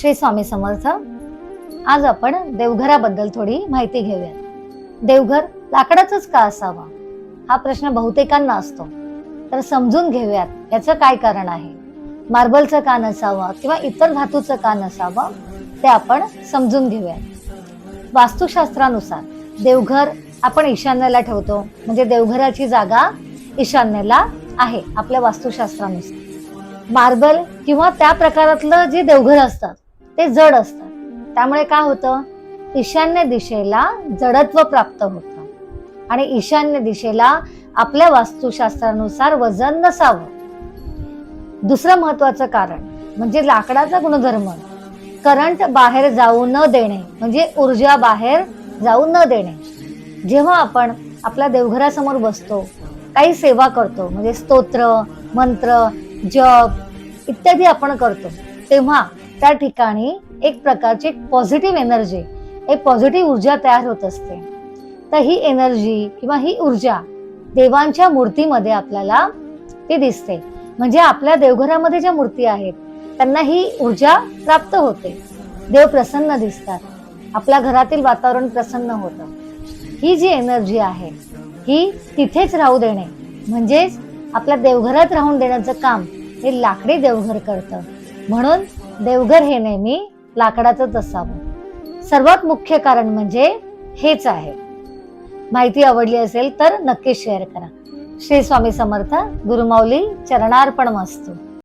श्री स्वामी समर्थ. आज आपण देवघराबद्दल थोडी माहिती घेऊया. देवघर लाकडाचंच का असावा? हा प्रश्न बहुतेकांना असतो. तर समजून घेऊयात याचं काय कारण आहे. मार्बलचं का नसावं किंवा इतर धातूचं का नसावं ते आपण समजून घेऊयात. वास्तुशास्त्रानुसार देवघर आपण ईशान्येला ठेवतो. म्हणजे देवघराची जागा ईशान्येला आहे आपल्या वास्तुशास्त्रानुसार. मार्बल किंवा त्या प्रकारातलं जे देवघर असतात ते जड असतात. त्यामुळे काय होतं? ईशान्य दिशेला जडत्व प्राप्त होतं. आणि ईशान्य दिशेला आपल्या वास्तुशास्त्रानुसार वजन नसावं. दुसरं महत्वाचं कारण म्हणजे लाकडाचा गुणधर्म. करंट बाहेर जाऊ न देणे म्हणजे ऊर्जा बाहेर जाऊ न देणे. जेव्हा आपण आपल्या देवघरासमोर बसतो काही सेवा करतो म्हणजे स्तोत्र मंत्र जप इत्यादी आपण करतो तेव्हा त्या ठिकाणी एक प्रकारची पॉझिटिव्ह एनर्जी एक पॉझिटिव्ह ऊर्जा तयार होत असते. तर ही एनर्जी किंवा ही ऊर्जा देवांच्या मूर्तीमध्ये आपल्याला ती दिसते. म्हणजे आपल्या देवघरामध्ये ज्या मूर्ती आहेत त्यांना ही ऊर्जा प्राप्त होते. देव प्रसन्न दिसतात. आपल्या घरातील वातावरण प्रसन्न होतं. ही जी एनर्जी आहे ही तिथेच राहू देणे. म्हणजेच आपल्या देवघरात राहून देण्याचं काम हे लाकडी देवघर करतं. म्हणून देवघर हे नेहमी लाकडाचंच असावं. सर्वात मुख्य कारण म्हणजे हेच आहे. माहिती आवडली असेल तर नक्की शेअर करा. श्री स्वामी समर्थ गुरुमाऊली चरणार्पण मस्तू